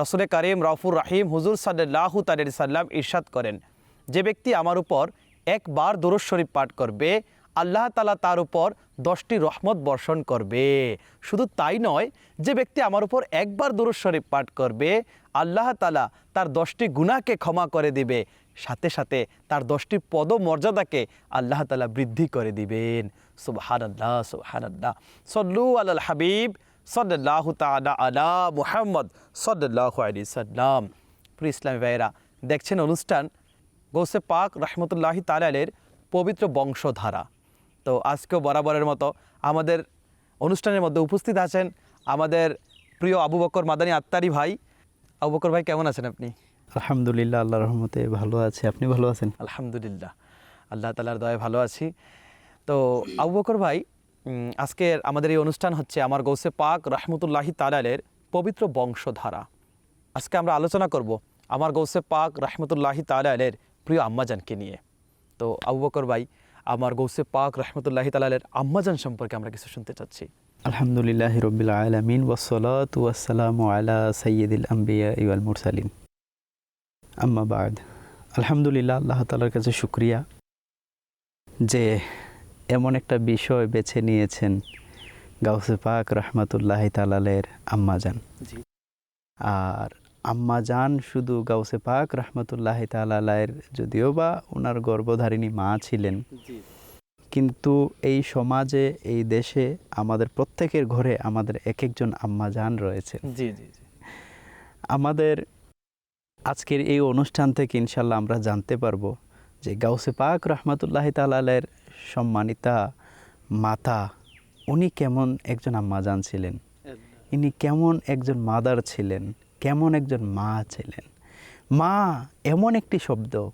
রসুল কারিম রফুর রাহিম হুজুর সাল্লাহু তালি সাল্লাম ইরশাদ করেন, যে ব্যক্তি আমার উপর একবার দুরুজ শরীফ পাঠ করবে, আল্লাহ তালা তার উপর দশটি রহমত বর্ষণ করবে। শুধু তাই নয়, যে ব্যক্তি আমার উপর একবার দুরুজ শরীফ পাঠ করবে, আল্লাহ তালা তার দশটি গুণাকে ক্ষমা করে দিবে, সাথে সাথে তার দশটি পদ মর্যাদাকে আল্লাহ তালা বৃদ্ধি করে দিবেন। সুবহান আল্লাহ সুবহান আল্লাহ সল্লু আল হাবিব সল্লাহ তালা আলা মুহাম্মদ সল্লাহ আলি সাল্লাম। প্রিয় ইসলামী ভাইয়েরা দেখছেন অনুষ্ঠান গৌসে পাক রহমতুল্লাহি তালালের পবিত্র বংশধারা। তো আজকেও বরাবরের মতো আমাদের অনুষ্ঠানের মধ্যে উপস্থিত আছেন আমাদের প্রিয় আবু বকর মাদানী আত্মারি ভাই। আবু বকর ভাই কেমন আছেন আপনি? আলহামদুলিল্লাহ আল্লাহ রহমতে ভালো আছে। আপনি ভালো আছেন? আলহামদুলিল্লাহ আল্লাহ তালার দয়ে ভালো আছি। তো আবু বকর ভাই আজকের আমাদের এই অনুষ্ঠান হচ্ছে আমার গৌসে পাক রহমতুল্লাহি তালালের পবিত্র বংশধারা। আজকে আমরা আলোচনা করব আমার গৌসে পাক রহমতুল্লাহি তালালের প্রিয় আম্মাজানকে নিয়ে। তো আবু বকর ভাই, আমার গৌসে পাক রহমতুল্লাহি তালালের আম্মাজান সম্পর্কে আমরা কিছু শুনতে চাচ্ছি। আলহামদুলিল্লাহ রবিল আলমিন ওসলাত আলা সৈয়দুল আম্বিয়া ইউল মুরসালিন। আম্মা বাদ। আলহামদুলিল্লাহ, আল্লাহ তালার কাছে শুক্রিয়া যে এমন একটা বিষয় বেছে নিয়েছেন গাউসে পাক রহমতুল্লাহ তালালের আম্মাজান জি। আর আম্মাজান শুধু গাউসে পাক রহমতুল্লাহ তালালের যদিও বা ওনার গর্ভধারিণী মা ছিলেন কিন্তু এই সমাজে এই দেশে আমাদের প্রত্যেকের ঘরে আমাদের এক একজন আম্মাজান রয়েছে জি জি জি। আমাদের আজকের এই অনুষ্ঠান থেকে ইনশাল্লাহ আমরা জানতে পারব যে গাউসে পাক রহমতুল্লাহ তালালের সম্মানিতা মাতা উনি কেমন একজন আম্মাজান ছিলেন? ইনি কেমন একজন মাদার ছিলেন? কেমন একজন মা ছিলেন? মা এমন একটি শব্দ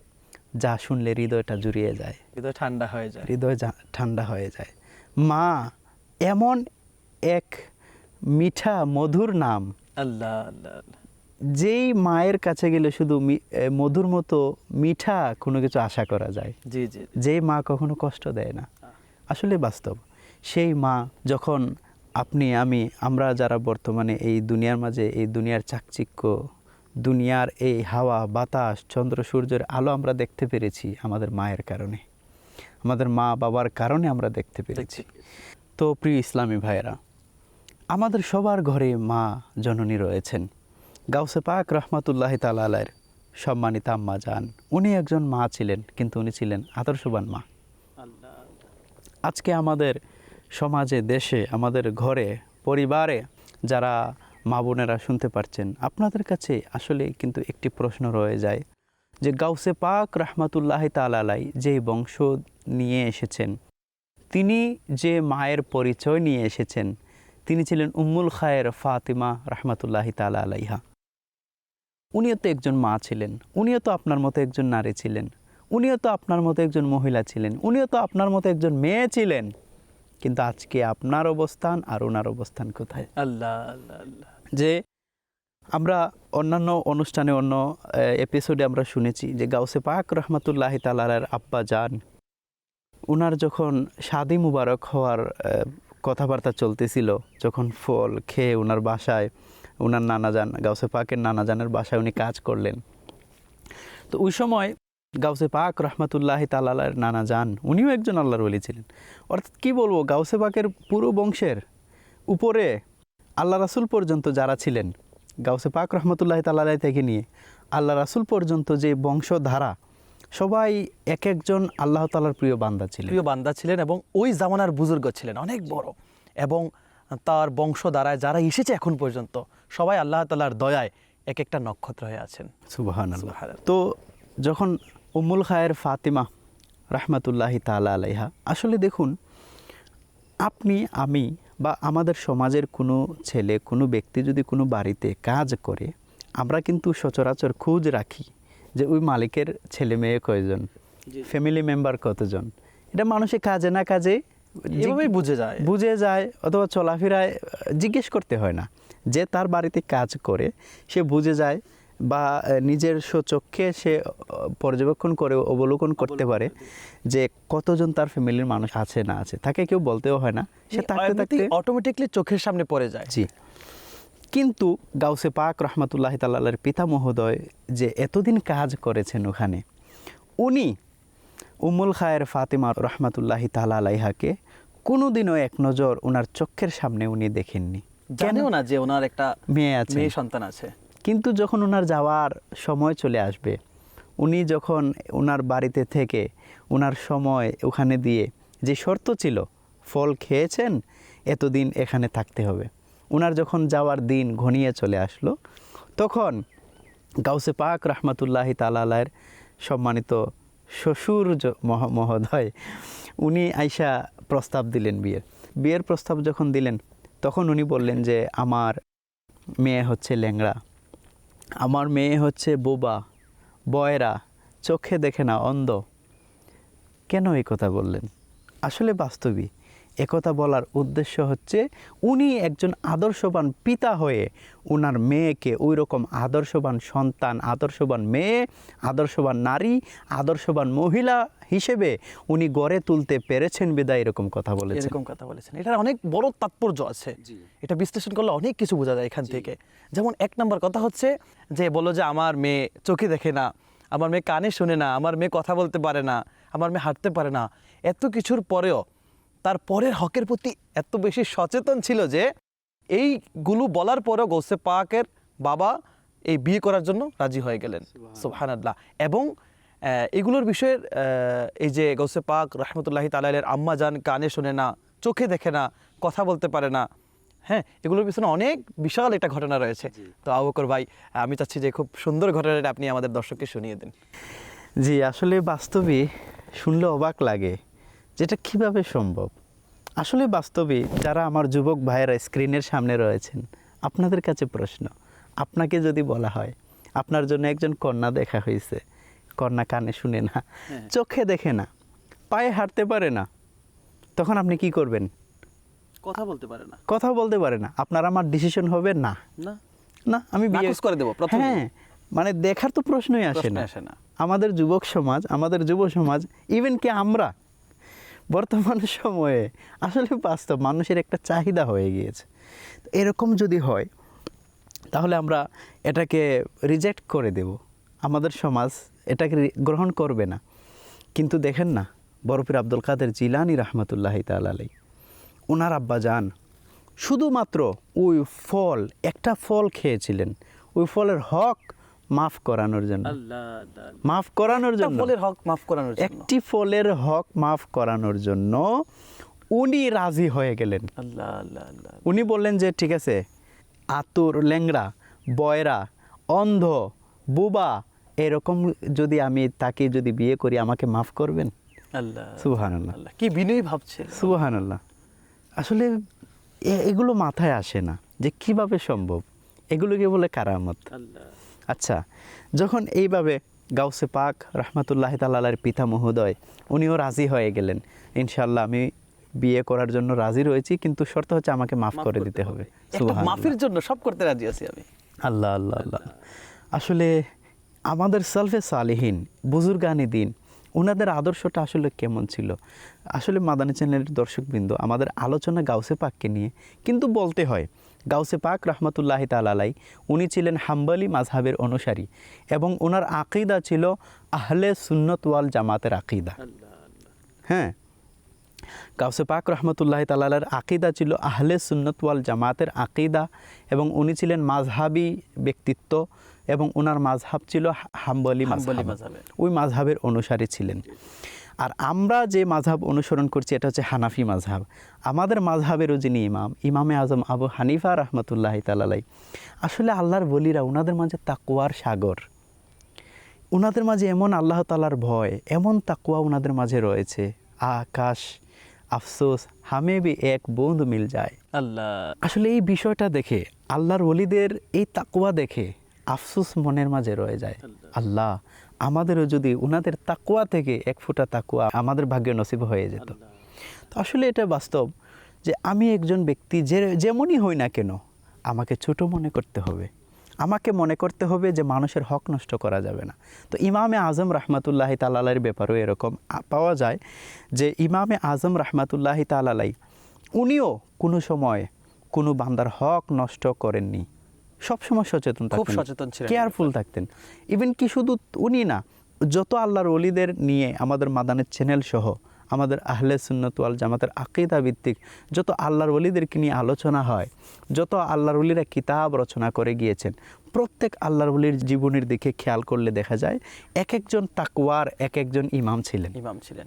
যা শুনলে হৃদয়টা জুড়িয়ে যায়। হৃদয় ঠান্ডা হয়ে যায়। হৃদয় ঠান্ডা হয়ে যায়। মা এমন এক মিঠা মধুর নাম আল্লাহ আল্লাহ আল্লাহ। যেই মায়ের কাছে গেলে শুধু মধুর মতো মিঠা কোনো কিছু আশা করা যায় জি জি যেই মা কখনো কষ্ট দেয় না। আসলে বাস্তব সেই মা যখন আপনি আমি আমরা যারা বর্তমানে এই দুনিয়ার মাঝে এই দুনিয়ার চাকচিক্য দুনিয়ার এই হাওয়া বাতাস চন্দ্র সূর্যের আলো আমরা দেখতে পেরেছি আমাদের মায়ের কারণে। আমাদের মা বাবার কারণে আমরা দেখতে পেরেছি। তো প্রিয় ইসলামী ভাইয়েরা আমাদের সবার ঘরে মা জননী রয়েছেন। গাউসে পাক রহমাতুল্লাহ তালালের সম্মানিত আম্মা যান উনি একজন মা ছিলেন, কিন্তু উনি ছিলেন আদর্শবান মা। আজকে আমাদের সমাজে, দেশে, আমাদের ঘরে, পরিবারে যারা মা বোনেরা শুনতে পারছেন, আপনাদের কাছে আসলে কিন্তু একটি প্রশ্ন রয়ে যায় যে গাউসে পাক রহমাতুল্লাহ তালাই যে বংশ নিয়ে এসেছেন, তিনি যে মায়ের পরিচয় নিয়ে এসেছেন, তিনি ছিলেন উম্মুল খায়ের ফাতিমা রহমাতুল্লাহ তালা আলাইহা। উনিও তো একজন মা ছিলেন উনিও তো আপনার মতো একজন নারী ছিলেন উনিও তো আপনার মতো একজন মহিলা ছিলেন উনিও তো আপনার মতো একজন মেয়ে ছিলেন। কিন্তু আজকে আপনার অবস্থান আর ওনার অবস্থান কোথায়? আল্লাহ আল্লাহ আল্লাহ। যে আমরা অন্যান্য অনুষ্ঠানে অন্য এপিসোডে আমরা শুনেছি যে গাউসে পাক রহমতুল্লাহ তালার আব্বা যান উনার যখন শাদি মুবারক হওয়ার কথাবার্তা চলতেছিল যখন ফল খেয়ে ওনার বাসায় ওনার নানা যান গাউসে পাকের নানা জানের বাসায় উনি কাজ করলেন। তো ওই সময় গাউসে পাক রহমতুল্লাহ তালার নানা যান উনিও একজন আল্লাহর ওলি ছিলেন। অর্থাৎ কি বলব, গাউসে পাকের পুরো বংশের উপরে আল্লাহ রাসুল পর্যন্ত যারা ছিলেন, গাউসে পাক রহমতুল্লাহ তাল্লাহ থেকে নিয়ে আল্লাহ রাসুল পর্যন্ত যে বংশধারা, সবাই এক একজন আল্লাহ তালার প্রিয় বান্দা ছিলেন। প্রিয় বান্দা ছিলেন এবং ওই জামানার বুজুর্গ ছিলেন, অনেক বড়। এবং তার বংশ দ্বারায় যারা এসেছে এখন পর্যন্ত সবাই আল্লাহ তালার দয়ায় এক একটা নক্ষত্র হয়ে আছেন। সুবাহান। তো যখন উম্মুল খায়ের ফাতিমা রহমাতুল্লাহি তালা আলাইহা আসলে দেখুন আপনি আমি বা আমাদের সমাজের কোনো ছেলে কোনো ব্যক্তি যদি কোনো বাড়িতে কাজ করে আমরা কিন্তু সচরাচর খোঁজ রাখি যে ওই মালিকের ছেলে মেয়ে কয়জন ফ্যামিলি মেম্বার কতজন। এটা মানুষের কাজে না কাজে এভাবেই বুঝে যায়। বুঝে যায় অথবা চলাফেরায় জিজ্ঞেস করতে হয় না। যে তার বাড়িতে কাজ করে সে বুঝে যায় বা নিজের স্বচক্ষে সে পর্যবেক্ষণ করে অবলোকন করতে পারে যে কতজন তার ফ্যামিলির মানুষ আছে না আছে। তাকে কেউ বলতেও হয় না। সে থাকতে থাকতে অটোমেটিকলি চোখের সামনে পড়ে যায়। জি। কিন্তু গাউসে পাক রহমাতুল্লাহ তাল্লার পিতা মহোদয় যে এতদিন কাজ করেছেন ওখানে উনি উমুল খায়ের ফাতিমা রহমাতুল্লাহি তালা আলাইহাকে কোনোদিনও এক নজর ওনার চক্ষের সামনে উনি দেখেননি। জানেও না যে ওনার একটা মেয়ে আছে? মেয়ে সন্তান আছে? কিন্তু যখন ওনার যাওয়ার সময় চলে আসবে উনি যখন ওনার বাড়িতে থেকে ওনার সময় ওখানে দিয়ে যে শর্ত ছিল ফল খেয়েছেন এতদিন এখানে থাকতে হবে। ওনার যখন যাওয়ার দিন ঘনিয়ে চলে আসলো তখন গাউসে পাক রহমতুল্লাহি তালালার সম্মানিত শ্বশুর মহ- মহোদয় উনি আইসা প্রস্তাব দিলেন বিয়ের। বিয়ের প্রস্তাব যখন দিলেন তখন উনি বললেন যে, আমার মেয়ে হচ্ছে ল্যাংড়া। আমার মেয়ে হচ্ছে বোবা, বয়রা, চোখে দেখে না, অন্ধ। কেন এই কথা বললেন? আসলে বাস্তবই একথা বলার উদ্দেশ্য হচ্ছে উনি একজন আদর্শবান পিতা হয়ে ওনার মেয়েকে ওই রকম আদর্শবান সন্তান আদর্শবান মেয়ে আদর্শবান নারী আদর্শবান মহিলা হিসেবে উনি গড়ে তুলতে পেরেছেন বিদায় এরকম কথা বলেছেন। এরকম কথা বলেছেন। এটার অনেক বড় তাৎপর্য আছে। এটা বিশ্লেষণ করলে অনেক কিছু বোঝা যায় এখান থেকে। যেমন এক নম্বর কথা হচ্ছে যে বলো যে আমার মেয়ে চোখে দেখে না আমার মেয়ে কানে শুনে না আমার মেয়ে কথা বলতে পারে না আমার মেয়ে হাঁটতে পারে না। এত কিছুর পরেও তার পরের হকের প্রতি এত বেশি সচেতন ছিল যে এইগুলো বলার পরেও গৌসে পাকের বাবা এই বিয়ে করার জন্য রাজি হয়ে গেলেন। সুবহানাল্লাহ। এবং এগুলোর বিষয়ে এই যে গৌসে পাক রহমতুল্লাহি তালের আম্মা যান কানে শোনে না চোখে দেখে না কথা বলতে পারে না হ্যাঁ এগুলোর পিছনে অনেক বিশাল একটা ঘটনা রয়েছে। তো আবকর ভাই আমি চাচ্ছি যে খুব সুন্দর ঘটনাটা আপনি আমাদের দর্শককে শুনিয়ে দিন। জি আসলে বাস্তবে শুনলে অবাক লাগে। যেটা কীভাবে সম্ভব? আসলে বাস্তবে যারা আমার যুবক ভাইয়েরা স্ক্রিনের সামনে রয়েছেন আপনাদের কাছে প্রশ্ন আপনাকে যদি বলা হয় আপনার জন্য একজন কন্যা দেখা হয়েছে। কন্যা কানে শুনে না চোখে দেখে না পায়ে হাঁটতে পারে না তখন আপনি কি করবেন? কথা বলতে পারে না। কথা বলতে পারে না আপনার আমার ডিসিশন হবে না। না। না আমি বিয়ে করে দেবো। হ্যাঁ মানে দেখার তো প্রশ্নই আসে না। আসে না। আমাদের যুবক সমাজ আমাদের যুব সমাজ ইভেন কি আমরা বর্তমান সময়ে আসলে বাস্তব মানুষের একটা চাহিদা হয়ে গিয়েছে। এরকম যদি হয়, তাহলে আমরা এটাকে রিজেক্ট করে দেব। আমাদের সমাজ এটাকে গ্রহণ করবে না। কিন্তু দেখেন না, বরফির আব্দুল কাদের জিলানি রহমতুল্লাহ তালাই ওনার আব্বা যান শুধুমাত্র ওই ফল, একটা ফল খেয়েছিলেন। ওই ফলের হক মাফ করানোর জন্য। মাফ করানোর জন্য। ফলের হক মাফ করানোর জন্য। একটি ফলের হক মাফ করানোর জন্য উনি রাজি হয়ে গেলেন। আল্লাহ আল্লাহ আল্লাহ উনি বললেন যে ঠিক আছে আতুর ল্যাংড়া বয়রা অন্ধ বুবা এরকম যদি আমি তাকে যদি বিয়ে করি আমাকে মাফ করবেন? আল্লাহ সুবহানাল্লাহ। আল্লাহ। কি বিনয়ী ভাবছে? সুবহানাল্লাহ। আসলে এ- এগুলো মাথায় আসে না যে কীভাবে সম্ভব। এগুলোকে বলে কারামত? আল্লাহ। আচ্ছা যখন এইভাবে গাউসে পাক রহমতুল্লাহ তাল্লার পিতা মহোদয় উনিও রাজি হয়ে গেলেন। ইনশাল্লাহ আমি বিয়ে করার জন্য রাজি রয়েছি কিন্তু শর্ত হচ্ছে আমাকে মাফ করে দিতে হবে। মাফির জন্য সব করতে রাজি আছি আমি। আল্লাহ আল্লাহ আল্লাহ। আসলে আমাদের সালফে সালিহীন বুজুর্গানি দিন ওনাদের আদর্শটা আসলে কেমন ছিল? আসলে মাদানী চ্যানেলের দর্শকবৃন্দ আমাদের আলোচনা গাউসে পাককে নিয়ে কিন্তু বলতে হয় গাউসে পাক রহমতুল্লাহ তালাই উনি ছিলেন হাম্বালি মাঝহাবের অনুসারী এবং ওনার আকিদা ছিল আহলে সুন্নত ওয়াল জামাতের আকিদা হ্যাঁ গাউসে পাক রহমতুল্লাহ তালার আকিদা ছিল আহলে সুন্নত ওয়াল জামাতের আকিদা এবং উনি ছিলেন মাঝহাবি ব্যক্তিত্ব এবং ওনার মাঝহাব ছিল হাম্বলি। মাযহাবের। ওই মাঝহাবের অনুসারী ছিলেন আর আমরা যে মাঝহাব অনুসরণ করছি এটা হচ্ছে হানাফি মাঝহাব। আমাদের মাঝহাবেরও যিনি ইমাম ইমামে আজম আবু হানিফা রহমতুল্লাহ তালাই আসলে আল্লাহর বলিরা ওনাদের মাঝে তাকুয়ার সাগর। ওনাদের মাঝে এমন আল্লাহ তালার ভয় এমন তাকুয়া ওনাদের মাঝে রয়েছে। আকাশ আফসোস হামে বি এক বন্ধু মিল যায়। আল্লাহ। আসলে এই বিষয়টা দেখে আল্লাহর ওলিদের এই তাকুয়া দেখে আফসোস মনের মাঝে রয়ে যায়। আল্লাহ আমাদেরও যদি ওনাদের তাকুয়া থেকে এক ফোঁটা তাকুয়া আমাদের ভাগ্যে নসিব হয়ে যেত। তো আসলে এটা বাস্তব যে আমি একজন ব্যক্তি যে যেমনই হই না কেন, আমাকে ছোট মনে করতে হবে। আমাকে মনে করতে হবে যে মানুষের হক নষ্ট করা যাবে না। তো ইমামে আজম রহমাতুল্লাহি তালালের ব্যাপারেও এরকম পাওয়া যায় যে ইমামে আজম রহমাতুল্লাহি তালালাই উনিও কোনো সময় কোনো বান্দার হক নষ্ট করেননি। সবসময় সচেতন খুব সচেতন ছিলেন। কেয়ারফুল থাকতেন। ইভেন কি শুধু উনি না যত আল্লাহর অলিদের নিয়ে আমাদের মাদানের চ্যানেল সহ আমাদের আহলে সুন্নত ওয়াল জামাতের আকিদা ভিত্তিক যত আল্লাহর অলিদেরকে নিয়ে আলোচনা হয় যত আল্লাহর অলিরা কিতাব রচনা করে গিয়েছেন প্রত্যেক আল্লাহর অলির জীবনের দিকে খেয়াল করলে দেখা যায় এক একজন তাকুয়ার এক একজন ইমাম ছিলেন। ইমাম ছিলেন।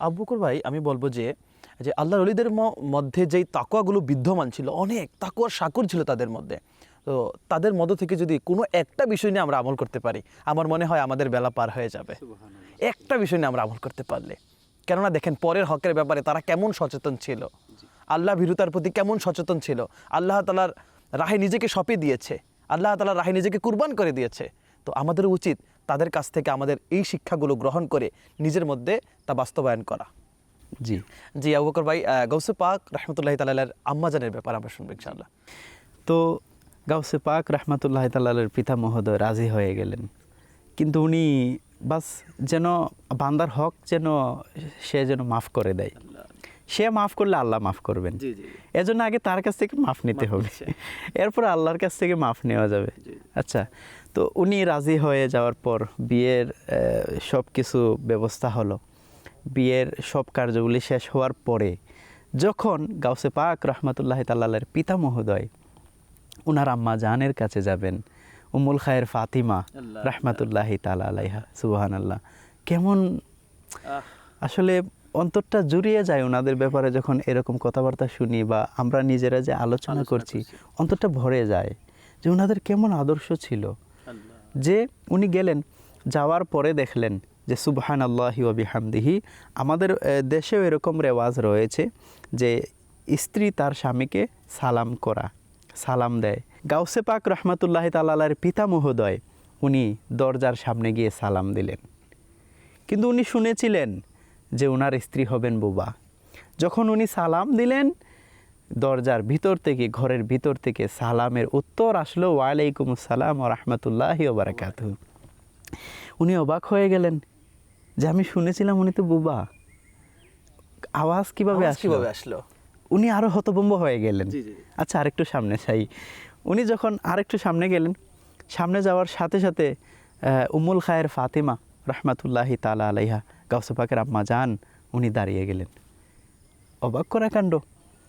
আবু বকর ভাই আমি বলব যে যে আল্লাহর অলিদের মধ্যে যেই তাকুয়াগুলো বিদ্যমান ছিল অনেক তাকুয়ার সাকুর ছিল তাদের মধ্যে। তো তাদের মধ্য থেকে যদি কোনো একটা বিষয় নিয়ে আমরা আমল করতে পারি আমার মনে হয় আমাদের বেলা পার হয়ে যাবে। একটা বিষয় নিয়ে আমরা আমল করতে পারলে। কেননা দেখেন পরের হকের ব্যাপারে তারা কেমন সচেতন ছিল? আল্লাহ ভীরুতার প্রতি কেমন সচেতন ছিল? আল্লাহ তালার রাহে নিজেকে সঁপে দিয়েছে। আল্লাহ তালার রাহে নিজেকে কুরবান করে দিয়েছে। তো আমাদের উচিত তাদের কাছ থেকে আমাদের এই শিক্ষাগুলো গ্রহণ করে নিজের মধ্যে তা বাস্তবায়ন করা। জি। জি আবু বকর ভাই গৌসে পাক রহমতুল্লাহ তালার আম্মাজানের ব্যাপার আমরা শুনব ইনশাআল্লাহ। তো গাউসে পাক রহমাতুল্লাহ তাল্লাহের পিতা মহোদয় রাজি হয়ে গেলেন। কিন্তু উনি বাস যেন বান্দার হক যেন সে যেন মাফ করে দেয়। সে মাফ করলে আল্লাহ মাফ করবেন। এজন্য আগে তার কাছ থেকে মাফ নিতে হবে। এরপর আল্লাহর কাছ থেকে মাফ নেওয়া যাবে। আচ্ছা তো উনি রাজি হয়ে যাওয়ার পর বিয়ের সব কিছু ব্যবস্থা হলো। বিয়ের সব কার্যগুলি শেষ হওয়ার পরে যখন গাউসে পাক রহমতুল্লাহ তাল্লাহের পিতা মহোদয় উনার আম্মা জানের কাছে যাবেন। উমুল খায়ের ফাতিমা। রহমাতুল্লাহি তালা আলাইহা সুবাহান আল্লাহ কেমন আসলে অন্তরটা জুড়িয়ে যায় ওনাদের ব্যাপারে যখন এরকম কথাবার্তা শুনি বা আমরা নিজেরা যে আলোচনা করছি অন্তরটা ভরে যায়। যে ওনাদের কেমন আদর্শ ছিল। যে উনি গেলেন যাওয়ার পরে দেখলেন যে সুবহান আল্লাহি ওবিহামদিহি আমাদের দেশেও এরকম রেওয়াজ রয়েছে যে স্ত্রী তার স্বামীকে সালাম করা। সালাম দেয়। গাউসে পাক রহমতুল্লাহ তাল্লাহের পিতা মহোদয় উনি দরজার সামনে গিয়ে সালাম দিলেন। কিন্তু উনি শুনেছিলেন যে ওনার স্ত্রী হবেন বুবা। যখন উনি সালাম দিলেন দরজার ভিতর থেকে ঘরের ভিতর থেকে সালামের উত্তর আসলো ওয়ালাইকুম আসসালাম ও রহমতুল্লাহ বারাকাত উনি অবাক হয়ে গেলেন যে আমি শুনেছিলাম উনি তো বুবা। আওয়াজ কীভাবে আসলো? উনি আরও হতভম্ব হয়ে গেলেন। আচ্ছা আরেকটু সামনে চাই উনি যখন আরেকটু সামনে গেলেন সামনে যাওয়ার সাথে সাথে উমুল খায়ের ফাতিমা রহমাতুল্লাহি তালা আলাইহা গাউসে পাকের আম্মা যান উনি দাঁড়িয়ে গেলেন। অবাক করা কাণ্ড।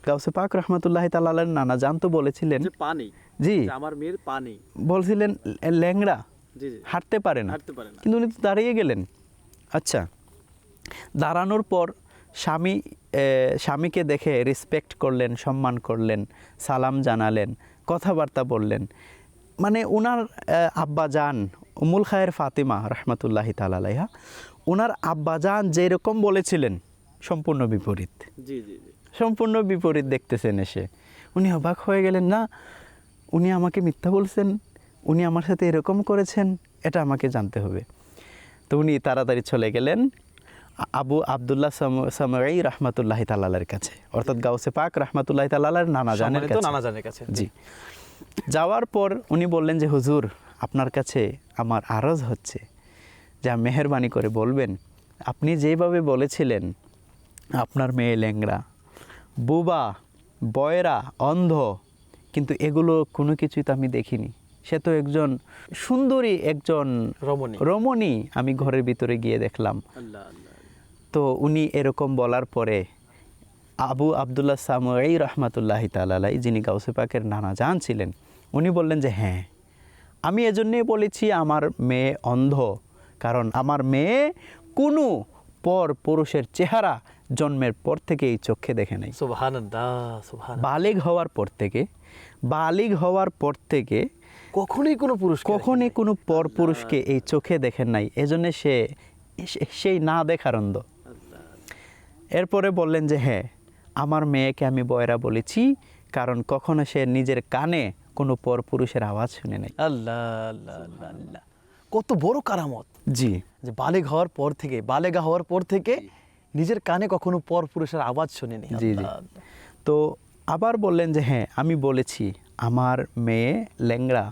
গাউসে পাক রহমতুল্লাহি তালা আলাইয়ের নানা জান তো বলেছিলেন পানি। জি। আমার মেয়ের পানি। বলছিলেন ল্যাংড়া হাঁটতে পারে না। কিন্তু উনি তো দাঁড়িয়ে গেলেন। আচ্ছা দাঁড়ানোর পর স্বামী স্বামীকে দেখে রেসপেক্ট করলেন সম্মান করলেন সালাম জানালেন কথাবার্তা বললেন। মানে ওনার আব্বা যান উমুল খায়ের ফাতিমা রহমতুল্লাহি তালাইহা ওনার আব্বা যান যেরকম বলেছিলেন সম্পূর্ণ বিপরীত। সম্পূর্ণ বিপরীত দেখতেছেন এসে। উনি অবাক হয়ে গেলেন না উনি আমাকে মিথ্যা বলছেন উনি আমার সাথে এরকম করেছেন এটা আমাকে জানতে হবে। তো উনি তাড়াতাড়ি চলে গেলেন আবু আবদুল্লাহ সামাই রহমাতুল্লাহ তাল্লালের কাছে। অর্থাৎ গাউসে পাক রহমাতুল্লাহ তাল্লালের নানা জানের কাছে। নানা জানের কাছে। জি। যাওয়ার পর উনি বললেন যে হুজুর আপনার কাছে আমার আরজ হচ্ছে যা মেহরবানি করে বলবেন। আপনি যেভাবে বলেছিলেন আপনার মেয়ে ল্যাংড়া বুবা বয়রা অন্ধ কিন্তু এগুলো কোনো কিছুই তো আমি দেখিনি। সে তো একজন সুন্দরী একজন রমণী। রমণী আমি ঘরের ভিতরে গিয়ে দেখলাম। তো উনি এরকম বলার পরে আবু আবদুল্লাহ সামুই রহমাতুল্লাহি তালাই যিনি গাউসে পাকের নানা জান ছিলেন উনি বললেন যে হ্যাঁ আমি এজন্যই বলেছি আমার মেয়ে অন্ধ কারণ আমার মেয়ে কোনো পর পুরুষের চেহারা জন্মের পর থেকে এই চোখে দেখে নাই। বালিগ হওয়ার পর থেকে বালিগ হওয়ার পর থেকে কখনোই কোনো পুরুষ কখনই কোনো পর পুরুষকে এই চোখে দেখেন নাই। এজন্য সে- সেই না দেখার অন্ধ। এরপরে বললেন যে হ্যাঁ আমার মেয়েকে আমি বয়রা বলেছি কারণ কখনো সে নিজের কানে কোনো পর পুরুষের আওয়াজ শুনে নাই। আল্লাহ আল্লাহ আল্লাহ আল্লাহ। কত বড় কারামত। জি। যে বালেগ হওয়ার পর থেকে বালেগা হওয়ার পর থেকে নিজের কানে কখনো পর পুরুষের আওয়াজ শুনিনি জি জি। তো আবার বললেন যে হ্যাঁ আমি বলেছি আমার মেয়ে ল্যাংড়া।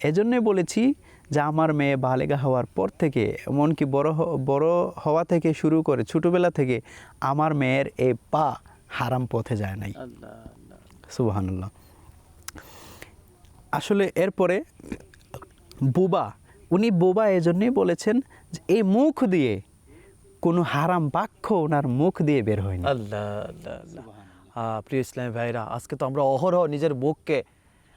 এজন্যই বলেছি যে আমার মেয়ে বালেগা হওয়ার পর থেকে এমনকি বড় বড় হওয়া থেকে শুরু করে ছোটোবেলা থেকে আমার মেয়ের এই পা হারাম পথে যায় নাই। সুবাহান্লাহ আসলে এরপরে বুবা উনি বোবা এজন্যই বলেছেন যে এই মুখ দিয়ে কোনো হারাম বাক্য ওনার মুখ দিয়ে বের হয়নি। আল্লাহ আল্লাহ আল্লাহ। প্রিয় ইসলামী ভাইরা আজকে তো আমরা অহরহ নিজের বুককে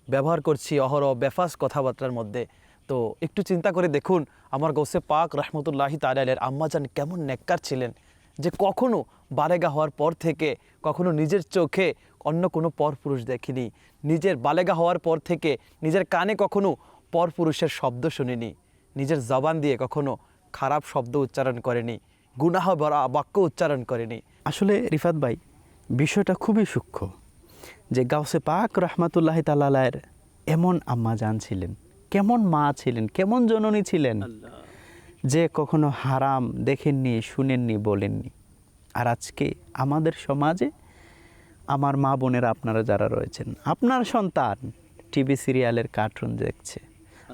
ব্যবহার করছি অহরহ বেফাস কথাবার্তার মধ্যে। তো একটু চিন্তা করে দেখুন আমার গৌসে পাক রহমতুল্লাহি তালের আম্মাজান কেমন নেককার ছিলেন যে কখনো বালেগা হওয়ার পর থেকে, কখনো নিজের চোখে অন্য কোনো পরপুরুষ দেখিনি। নিজের বালেগা হওয়ার পর থেকে নিজের কানে কখনো পরপুরুষের শব্দ শুনিনি। নিজের জবান দিয়ে কখনো খারাপ শব্দ উচ্চারণ করেনি। গুনাহ ভরা বাক্য উচ্চারণ করেনি। আসলে রিফাত ভাই, বিষয়টা খুবই সূক্ষ্ম যে গাউসে পাক রহমাতুল্লাহ তালালায়ের এমন আম্মা জান ছিলেন। কেমন মা ছিলেন কেমন জননী ছিলেন? যে কখনো হারাম দেখেননি শুনেননি বলেননি। আর আজকে আমাদের সমাজে আমার মা বোনেরা আপনারা যারা রয়েছেন আপনার সন্তান টিভি সিরিয়ালের কার্টুন দেখছে।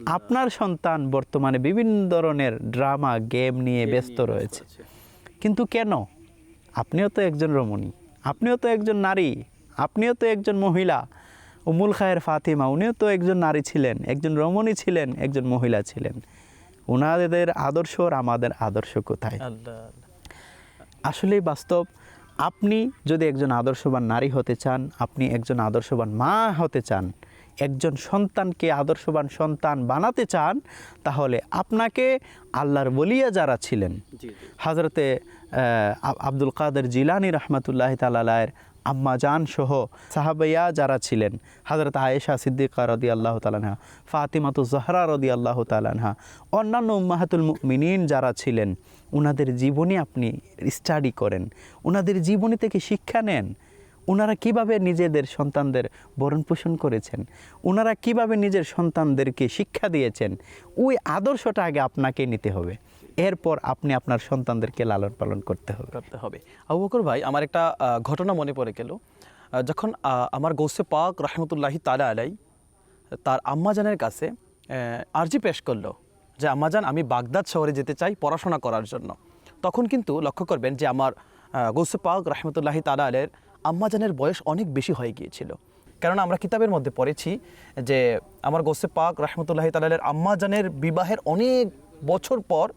আপনার সন্তান বর্তমানে বিভিন্ন ধরনের ড্রামা গেম নিয়ে ব্যস্ত রয়েছে। কিন্তু কেন? আপনিও তো একজন রমণী আপনিও তো একজন নারী আপনিও তো একজন মহিলা উমুল খায়ের ফাতিমা উনিও তো একজন নারী ছিলেন একজন রমণী ছিলেন একজন মহিলা ছিলেন। ওনাদের আদর্শ আর আমাদের আদর্শ কোথায়? আসলেই বাস্তব আপনি যদি একজন আদর্শবান নারী হতে চান আপনি একজন আদর্শবান মা হতে চান একজন সন্তানকে আদর্শবান সন্তান বানাতে চান তাহলে আপনাকে আল্লাহর বলিয়া যারা ছিলেন হাজরতে আব্দুল কাদের জিলানি রহমতুল্লাহ তালায়ের আম্মা জান সহ সাহাবাইয়া যারা ছিলেন হাজরত আয়েশা সিদ্দিকা রদি আল্লাহ তালানহা ফাতিমাতু জহরা রদি আল্লাহ তালানহা অন্যান্য উম্মাহাতুল মিনীন যারা ছিলেন ওনাদের জীবনী আপনি স্টাডি করেন। ওনাদের জীবনী থেকে শিক্ষা নেন? ওনারা কীভাবে নিজেদের সন্তানদের ভরণ পোষণ করেছেন? ওনারা কীভাবে নিজের সন্তানদেরকে শিক্ষা দিয়েছেন? ওই আদর্শটা আগে আপনাকে নিতে হবে। এরপর আপনি আপনার সন্তানদেরকে লালন পালন করতে হবে। করতে হবে। আবু বকর ভাই, আমার একটা ঘটনা মনে পড়ে গেল। যখন আমার গৌসে পাক রহমতুল্লাহি তালা আলাই, তার আম্মাজানের কাছে আর্জি পেশ করল যে আম্মাজান আমি বাগদাদ শহরে যেতে চাই পড়াশোনা করার জন্য। তখন কিন্তু লক্ষ্য করবেন যে, আমার গৌসে পাক রহমতুল্লাহি তালা আলের আম্মাজানের বয়স অনেক বেশি হয়ে গিয়েছিল। কেননা আমরা কিতাবের মধ্যে পড়েছি যে আমার গোসে পাক রহমতুল্লাহ তালের আম্মাজানের বিবাহের অনেক বছর পর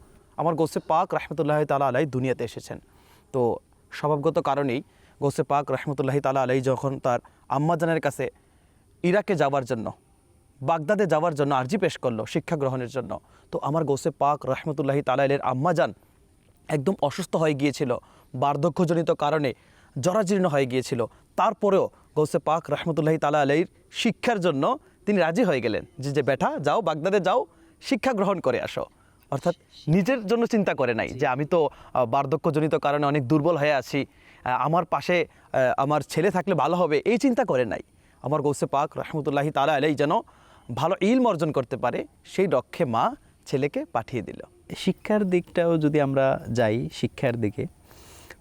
আমার গোসে পাক রহমতুল্লাহ তালা আলাই দুনিয়াতে এসেছেন। তো স্বভাবগত কারণেই গোসে পাক রহমতুল্লাহ তালা আলাই যখন তার আম্মাজানের কাছে ইরাকে যাওয়ার জন্য, বাগদাদে যাওয়ার জন্য আর্জি পেশ করল শিক্ষা গ্রহণের জন্য, তো আমার গোসে পাক রহমতুল্লাহি তালাইলের আম্মাজান একদম অসুস্থ হয়ে গিয়েছিল। বার্ধক্যজনিত কারণে জরাজীর্ণ হয়ে গিয়েছিল। তারপরেও গৌসে পাক রহমতুল্লাহি তালা আলাইর শিক্ষার জন্য তিনি রাজি হয়ে গেলেন যে যে বেটা, যাও বাগদাদে যাও, শিক্ষা গ্রহণ করে আসো। অর্থাৎ নিজের জন্য চিন্তা করে নাই যে, আমি তো বার্ধক্যজনিত কারণে অনেক দুর্বল হয়ে আছি আমার পাশে আমার ছেলে থাকলে ভালো হবে, এই চিন্তা করে নাই। আমার গৌসে পাক রহমতুল্লাহি তালা আলাই যেন ভালো ইলম অর্জন করতে পারে, সেই লক্ষ্যে মা ছেলেকে পাঠিয়ে দিল। শিক্ষার দিকটাও যদি আমরা যাই, শিক্ষার দিকে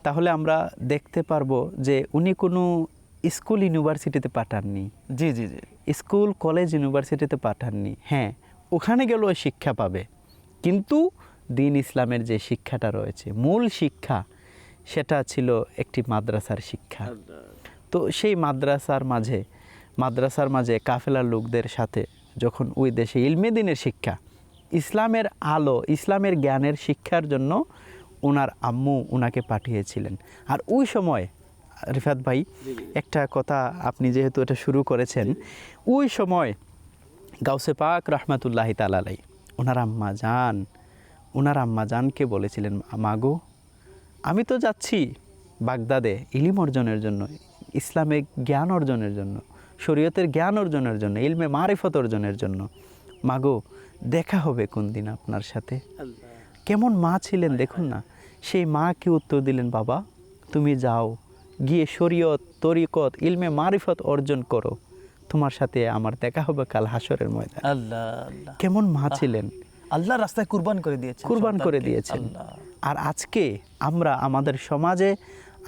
তাহলে আমরা দেখতে পারব যে উনি কোনো স্কুল ইউনিভার্সিটিতে পাঠাননি। জি জি জি। স্কুল কলেজ ইউনিভার্সিটিতে পাঠাননি। হ্যাঁ ওখানে গেলেও শিক্ষা পাবে। কিন্তু দিন ইসলামের যে শিক্ষাটা রয়েছে মূল শিক্ষা সেটা ছিল একটি মাদ্রাসার শিক্ষা। তো সেই মাদ্রাসার মাঝে মাদ্রাসার মাঝে কাফেলার লোকদের সাথে যখন ওই দেশে ইলমে দিনের শিক্ষা ইসলামের আলো ইসলামের জ্ঞানের শিক্ষার জন্য ওনার আম্মু ওনাকে পাঠিয়েছিলেন। আর ওই সময় রিফাত ভাই একটা কথা আপনি যেহেতু এটা শুরু করেছেন ওই সময় গাউসে পাক রহমাতুল্লাহ তালালাই ওনার আম্মা জান ওনার আম্মা জানকে বলেছিলেন মাগো আমি তো যাচ্ছি বাগদাদে ইলিম অর্জনের জন্য ইসলামিক জ্ঞান অর্জনের জন্য শরীয়তের জ্ঞান অর্জনের জন্য ইলমে মারিফত অর্জনের জন্য। মাগো দেখা হবে কোন দিন আপনার সাথে। কেমন মা ছিলেন দেখুন না। সেই মা কি উত্তর দিলেন বাবা তুমি যাও গিয়ে শরীয়ত তরিকত ইলমে মারিফত অর্জন করো। তোমার সাথে আমার দেখা হবে কাল হাসরের ময়দান। আল্লাহ কেমন মা ছিলেন। আল্লাহ রাস্তায় কুরবান করে দিয়েছে কুরবান করে দিয়েছেন। আর আজকে আমরা আমাদের সমাজে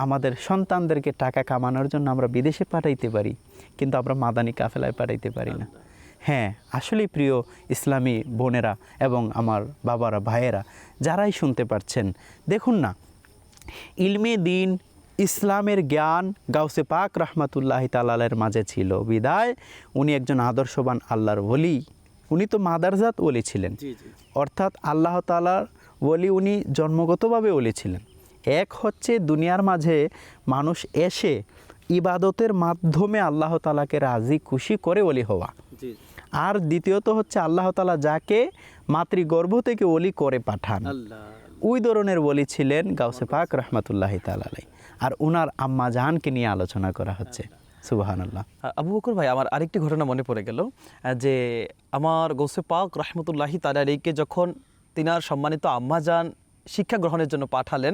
আমাদের সন্তানদেরকে টাকা কামানোর জন্য আমরা বিদেশে পাঠাইতে পারি কিন্তু আমরা মাদানী কাফেলায় পাঠাইতে পারি না। হ্যাঁ আসলেই প্রিয় ইসলামী বোনেরা এবং আমার বাবারা ভাইয়েরা যারাই শুনতে পারছেন দেখুন না ইলমে দিন ইসলামের জ্ঞান গাউসে পাক রহমাতুল্লাহ তালালের মাঝে ছিল বিদায়। উনি একজন আদর্শবান আল্লাহর বলি উনি তো মাদারজাত ওলি ছিলেন। অর্থাৎ আল্লাহ তালার ওলি উনি জন্মগতভাবে ওলি ছিলেন। এক হচ্ছে দুনিয়ার মাঝে মানুষ এসে ইবাদতের মাধ্যমে আল্লাহ তালাকে রাজি খুশি করে ওলি হওয়া। আর দ্বিতীয়ত হচ্ছে আল্লাহ তালা যাকে মাতৃগর্ভ থেকে ওলি করে পাঠান। ওই ধরনের বলি ছিলেন গাউসে পাক রহমতুল্লাহ তালাই আর উনার আম্মা জাহানকে নিয়ে আলোচনা করা হচ্ছে। সুবাহান আল্লাহ আবু বকর ভাই আমার আরেকটি ঘটনা মনে পড়ে গেল যে আমার গৌসে পাক রহমতুল্লাহি তালারিকে যখন তিনার সম্মানিত আম্মাজান শিক্ষা গ্রহণের জন্য পাঠালেন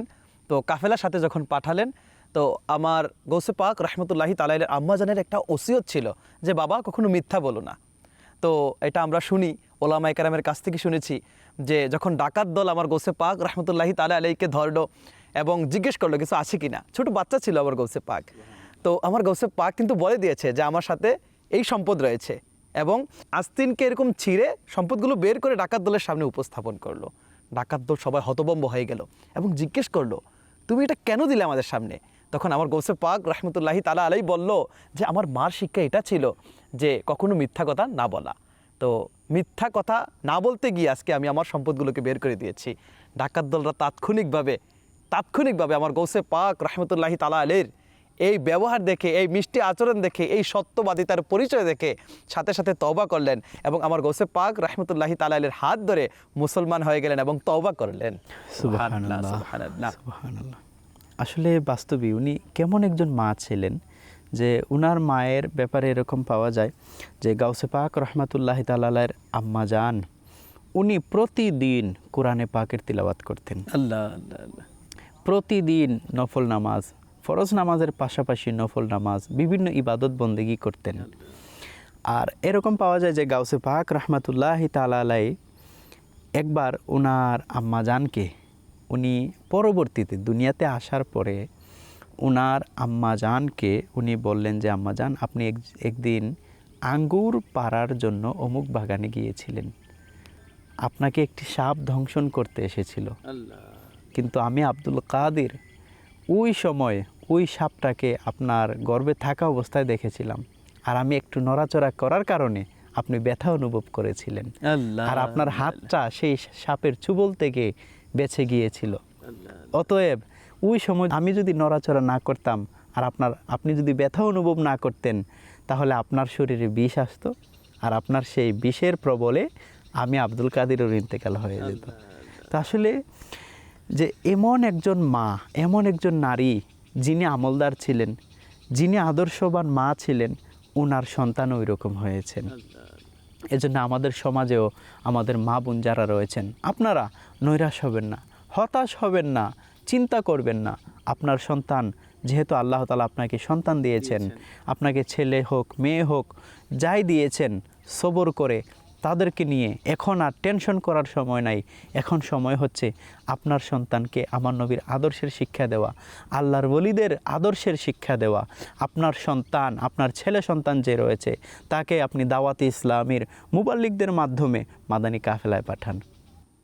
তো কাফেলার সাথে যখন পাঠালেন তো আমার গৌসে পাক রহমতুল্লাহি তালাইলের আম্মাজানের একটা ওসিয়ত ছিল যে বাবা কখনো মিথ্যা বলো না। তো এটা আমরা শুনি ওলামা একরামের কাছ থেকে শুনেছি যে যখন ডাকাত দল আমার গোসে পাক রহমতুল্লাহি তালা আলাইকে ধরলো এবং জিজ্ঞেস করল, কিছু আছে কি না ছোটো বাচ্চা ছিল আমার গৌসে পাক। তো আমার গৌসে পাক কিন্তু বলে দিয়েছে যে আমার সাথে এই সম্পদ রয়েছে এবং আস্তিনকে এরকম ছিঁড়ে সম্পদগুলো বের করে ডাকাত দলের সামনে উপস্থাপন করল। ডাকাত দল সবাই হতবম্ব হয়ে গেল এবং জিজ্ঞেস করল, তুমি এটা কেন দিলে আমাদের সামনে? তখন আমার গৌসে পাক রহমতুল্লাহি তালা আলাই বলল যে আমার মার শিক্ষা এটা ছিল যে কখনো মিথ্যা কথা না বলা তো মিথ্যা কথা না বলতে গিয়ে আজকে আমি আমার সম্পদগুলোকে বের করে দিয়েছি ডাকাত দলরা তাৎক্ষণিকভাবে তাৎক্ষণিকভাবে আমার গৌসে পাক রহমতুল্লাহি তালা আলীর এই ব্যবহার দেখে এই মিষ্টি আচরণ দেখে এই সত্যবাদিতার পরিচয় দেখে সাথে সাথে তওবা করলেন এবং আমার গৌসে পাক রহমতুল্লাহি তালা আলীর হাত ধরে মুসলমান হয়ে গেলেন এবং তওবা করলেন সুবহানাল্লাহ। সুবহানাল্লাহ। আসলে বাস্তবে উনি কেমন একজন মা ছিলেন যে উনার মায়ের ব্যাপারে এরকম পাওয়া যায় যে গাউসে পাক রহমাতুল্লাহ তালালের আম্মা যান উনি প্রতিদিন কোরআনে পাকের তিলাবাত করতেন। আল্লাহ প্রতিদিন নফল নামাজ ফরজ নামাজের পাশাপাশি নফল নামাজ বিভিন্ন ইবাদত বন্দেগি করতেন। আর এরকম পাওয়া যায় যে গাউসে পাক রহমাতুল্লাহ তালাই একবার ওনার আম্মাজানকে উনি পরবর্তীতে দুনিয়াতে আসার পরে ওনার আম্মাজানকে উনি বললেন যে আম্মাজান আপনি একদিন আঙ্গুর পাড়ার জন্য অমুক বাগানে গিয়েছিলেন। আপনাকে একটি সাপ ধ্বংসন করতে এসেছিল। কিন্তু আমি আব্দুল কাদির ওই সময় ওই সাপটাকে আপনার গর্বে থাকা অবস্থায় দেখেছিলাম। আর আমি একটু নড়াচড়া করার কারণে আপনি ব্যথা অনুভব করেছিলেন। আর আপনার হাতটা সেই সাপের চুবল থেকে বেঁচে গিয়েছিল। অতএব ওই সময় আমি যদি নড়াচড়া না করতাম আর আপনার আপনি যদি ব্যথা অনুভব না করতেন তাহলে আপনার শরীরে বিষ আসতো আর আপনার সেই বিষের প্রবলে আমি আব্দুল কাদিরের ইন্তেকাল হয়ে যেত। তো আসলে যে এমন একজন মা এমন একজন নারী যিনি আমলদার ছিলেন যিনি আদর্শবান মা ছিলেন ওনার সন্তান ওই রকম হয়েছেন এজন্য আমাদের সমাজেও আমাদের মা বোন যারা রয়েছেন আপনারা নৈরাশ হবেন না হতাশ হবেন না চিন্তা করবেন না। আপনার সন্তান যেহেতু আল্লাহ তালা আপনাকে সন্তান দিয়েছেন। আপনাকে ছেলে হোক মেয়ে হোক যাই দিয়েছেন সবর করে তাদেরকে নিয়ে এখন আর টেনশন করার সময় নাই। এখন সময় হচ্ছে আপনার সন্তানকে আমার নবীর আদর্শের শিক্ষা দেওয়া আল্লাহর বলিদের আদর্শের শিক্ষা দেওয়া। আপনার সন্তান আপনার ছেলে সন্তান যে রয়েছে তাকে আপনি দাওয়াতি ইসলামের মুবাল্লিকদের মাধ্যমে মাদানী কাফেলায় পাঠান।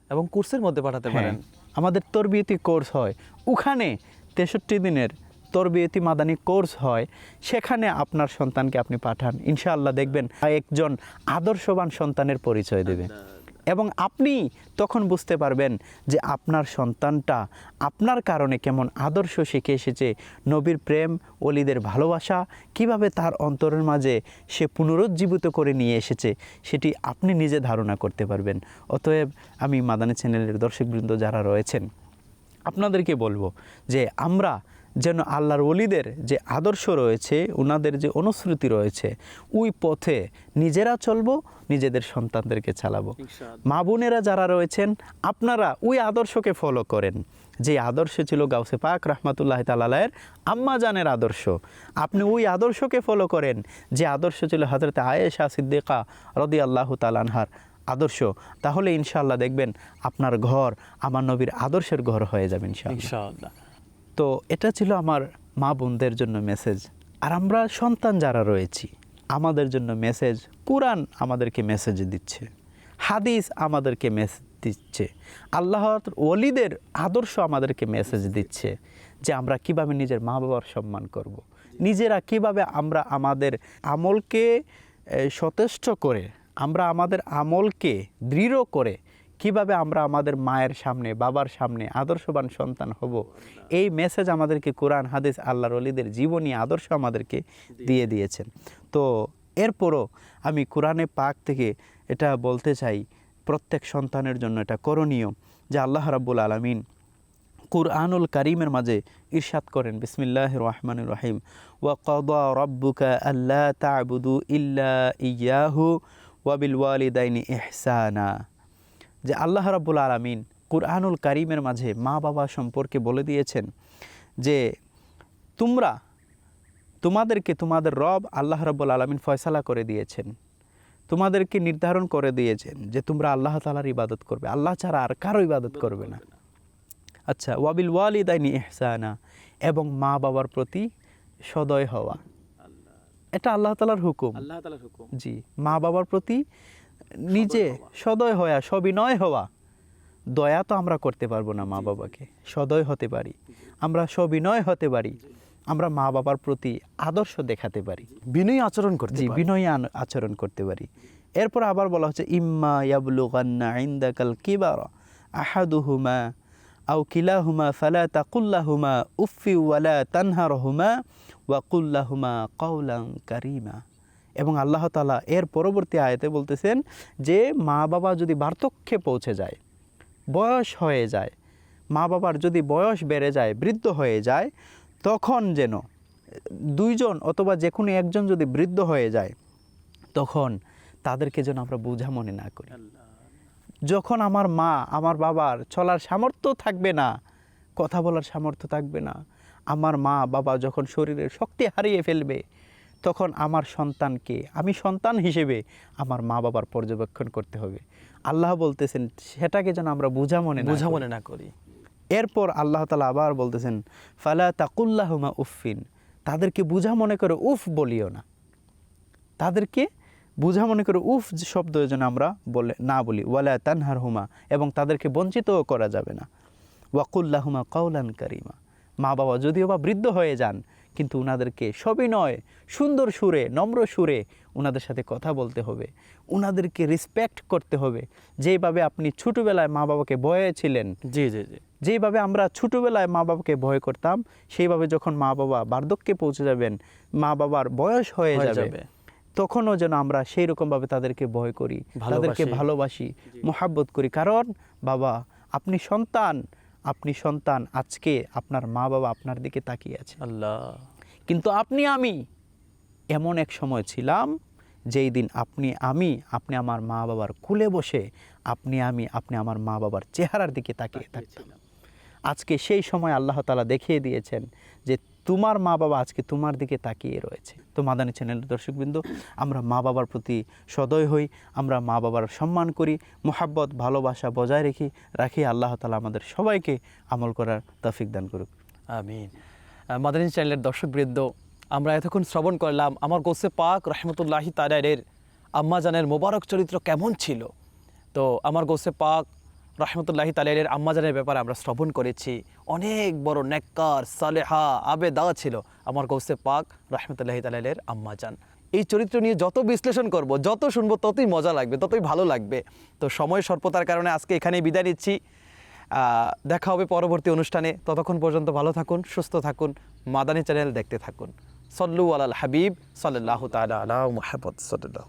এবং কোর্সের মধ্যে পাঠাতে পারেন। হ্যাঁ, আমাদের তরবিয়তি কোর্স হয়। ওখানে তেষট্টি দিনের তরবিয়তি মাদানি কোর্স হয় সেখানে আপনার সন্তানকে আপনি পাঠান। ইনশাআল্লাহ দেখবেন একজন আদর্শবান সন্তানের পরিচয় দেবে। এবং আপনি তখন বুঝতে পারবেন যে আপনার সন্তানটা আপনার কারণে কেমন আদর্শ শিখে এসেছে। নবীর প্রেম অলিদের ভালোবাসা কীভাবে তার অন্তরের মাঝে সে পুনরুজ্জীবিত করে নিয়ে এসেছে সেটি আপনি নিজে ধারণা করতে পারবেন। অতএব আমি মাদানী চ্যানেলের দর্শকবৃন্দ যারা রয়েছেন আপনাদেরকে বলব যে আমরা যেন আল্লাহর ওলিদের যে আদর্শ রয়েছে ওনাদের যে অনুশ্রুতি রয়েছে ওই পথে নিজেরা চলবো নিজেদের সন্তানদেরকে চালাবো। মা বোনেরা যারা রয়েছেন আপনারা ওই আদর্শকে ফলো করেন। যে আদর্শ ছিল গাউসে পাক রহমাতুল্লাহ তালায়ের আম্মা জানের আদর্শ। আপনি ওই আদর্শকে ফলো করেন। যে আদর্শ ছিল হজরত আয়েশা সিদ্দিকা রদি আল্লাহ তালানহার আদর্শ। তাহলে ইনশাআল্লাহ দেখবেন আপনার ঘর আমার নবীর আদর্শের ঘর হয়ে যাবে ইনশাআল্লাহ। তো এটা ছিল আমার মা বোনদের জন্য মেসেজ আর আমরা সন্তান যারা রয়েছি আমাদের জন্য মেসেজ কোরআন আমাদেরকে মেসেজ দিচ্ছে হাদিস আমাদেরকে মেসেজ দিচ্ছে আল্লাহর ওলিদের আদর্শ আমাদেরকে মেসেজ দিচ্ছে যে আমরা কীভাবে নিজের মা বাবার সম্মান করব। নিজেরা কীভাবে আমরা আমাদের আমলকে এ, সচেষ্ট করে আমরা আমাদের আমলকে দৃঢ় করে কীভাবে আমরা আমাদের মায়ের সামনে, বাবার সামনে আদর্শবান সন্তান হব? এই মেসেজ আমাদেরকে কোরআন, হাদিস, আল্লাহর অলিদের জীবনী, আদর্শ আমাদেরকে দিয়ে দিয়েছেন। তো এরপরও আমি কোরআনে পাক থেকে এটা বলতে চাই, প্রত্যেক সন্তানের জন্য এটা করণীয় যে আল্লাহ রাব্বুল আলমিন কুরআনুল কারিমের মাঝে ইরশাদ করেন বিসমিল্লাহ রহমান রহিম। ওয়া রব্বুকা আল্লাহ তা'বুদু ইল্লা ইয়াহু ওয়াবিল ওয়ালিদাইনি ইহসানা। যে আল্লাহ রাব্বুল আলামিন কুরআনুল কারিমের মাঝে মা বাবা সম্পর্কে বলে দিয়েছেন যে তোমরা তোমাদেরকে তোমাদের রব আল্লাহ রাব্বুল আলামিন ফয়সালা করে দিয়েছেন। তোমাদেরকে নির্ধারণ করে দিয়েছেন যে তোমরা আল্লাহ তালার ইবাদত করবে। আল্লাহ ছাড়া আর কারও ইবাদত করবে না। আচ্ছা ওয়াবিল ওয়ালিদাইনি ইহসানা এবং মা বাবার প্রতি সদয় হওয়া। এটা আল্লাহ তালার হুকুম। আল্লাহ তাআলার হুকুম। জি মা বাবার প্রতি নিজে সদয় হওয়া সবিনয় হওয়া। দয়া তো আমরা করতে পারব না মা বাবাকে। সদয় হতে পারি। আমরা সবিনয় হতে পারি। আমরা মা বাবার প্রতি আদর্শ দেখাতে পারি। বিনয়ী আচরণ করতে জি পারে। বিনয়ী আচরণ করতে পারি। এরপর আবার বলা হচ্ছে ইম্মা ইয়াবলুগান্না ইনদাকাল কিবার। আহাদুহুমা আও কিলাহুমা ফালা তাকুল্লাহুমা উফি ওয়ালা তানহারহুমা ওয়া কুল্লাহুমা কাউলাং কারিমা। এবং আল্লাহ তাআলা এর পরবর্তী আয়তে বলতেছেন যে মা বাবা যদি বার্ধক্যে পৌঁছে যায়, বয়স হয়ে যায় মা বাবার যদি বয়স বেড়ে যায়, বৃদ্ধ হয়ে যায়, তখন যেন দুইজন অথবা যে কোনো একজন যদি বৃদ্ধ হয়ে যায়, তখন তাদেরকে যেন আমরা বোঝা মনে না করি। যখন আমার মা, আমার বাবার চলার সামর্থ্য থাকবে না, কথা বলার সামর্থ্য থাকবে না, আমার মা বাবা যখন শরীরের শক্তি হারিয়ে ফেলবে তখন আমার সন্তানকে আমি সন্তান হিসেবে আমার মা বাবার পর্যবেক্ষণ করতে হবে। আল্লাহ বলতেছেন সেটাকে যেন আমরা বোঝা মনে বোঝা মনে না করি। এরপর আল্লাহ তালা আবার বলতেছেন ফালা তাকুল্লাহুমা উফিন তাদেরকে বুঝা মনে করে উফ বলিও না। তাদেরকে বুঝা মনে করে উফ শব্দ যেন আমরা বলে না বলি। ওয়ালা তানহার হুমা এবং তাদেরকে বঞ্চিতও করা যাবে না। ওয়াকুল্লাহুমা কাউলান কারিমা। মা বাবা যদিও বা বৃদ্ধ হয়ে যান কিন্তু উনাদেরকে সবিনয় সুন্দর সুরে নম্র সুরে উনাদের সাথে কথা বলতে হবে। উনাদেরকে রেসপেক্ট করতে হবে। যেভাবে আপনি ছোটোবেলায় মা বাবাকে ভয়ে ছিলেন জি জি জি। যেভাবে আমরা ছোটোবেলায় মা বাবাকে ভয় করতাম সেইভাবে যখন মা বাবা বার্ধক্যে পৌঁছে যাবেন মা বাবার বয়স হয়ে যাবে। তখনও যেন আমরা সেই রকমভাবে তাদেরকে ভয় করি তাদেরকে ভালোবাসি। ভালোবাসি মোহাব্বত করি। কারণ বাবা আপনি সন্তান আপনি সন্তান আজকে আপনার মা বাবা আপনার দিকে তাকিয়ে আছে। আল্লাহ। কিন্তু আপনি আমি এমন এক সময় ছিলাম যেই দিন আপনি আমি আপনি আমার মা বাবার কুলে বসে আপনি আমি আপনি আমার মা বাবার চেহারার দিকে তাকিয়ে থাকতাম। আজকে সেই সময় আল্লাহ তালা দেখিয়ে দিয়েছেন যে তোমার মা বাবা আজকে তোমার দিকে তাকিয়ে রয়েছে। তো মাদানী চ্যানেলের দর্শকবৃন্দ আমরা মা বাবার প্রতি সদয় হই আমরা মা বাবার সম্মান করি মোহাব্বত ভালোবাসা বজায় রেখি রাখি আল্লাহ তালা আমাদের সবাইকে আমল করার তৌফিক দান করুক। আহ, মাদানী চ্যানেলের দর্শকবৃন্দ আমরা এতক্ষণ শ্রবণ করলাম আমার গোসে পাক রহমতুল্লাহি তারের আম্মা জানের মোবারক চরিত্র কেমন ছিল? তো আমার গোসে পাক রহমতুল্লাহি তালের আম্মা জানের ব্যাপারে আমরা শ্রবণ করেছি। অনেক বড় নেককার, সালেহা, আবেদা ছিল। আমার গৌসে পাক রহমতুল্লাহি তালের আম্মা জান এই চরিত্র নিয়ে যত বিশ্লেষণ করব, যত শুনব, ততই মজা লাগবে, ততই ভালো লাগবে। তো সময় স্বল্পতার কারণে আজকে এখানেই বিদায় নিচ্ছি। দেখা হবে পরবর্তী অনুষ্ঠানে। ততক্ষণ পর্যন্ত ভালো থাকুন, সুস্থ থাকুন, মাদানী চ্যানেল দেখতে থাকুন। সল্লু আলাল হাবিব সাল্লাহ তালা আলা মোহাম্মদ সাল্লাহ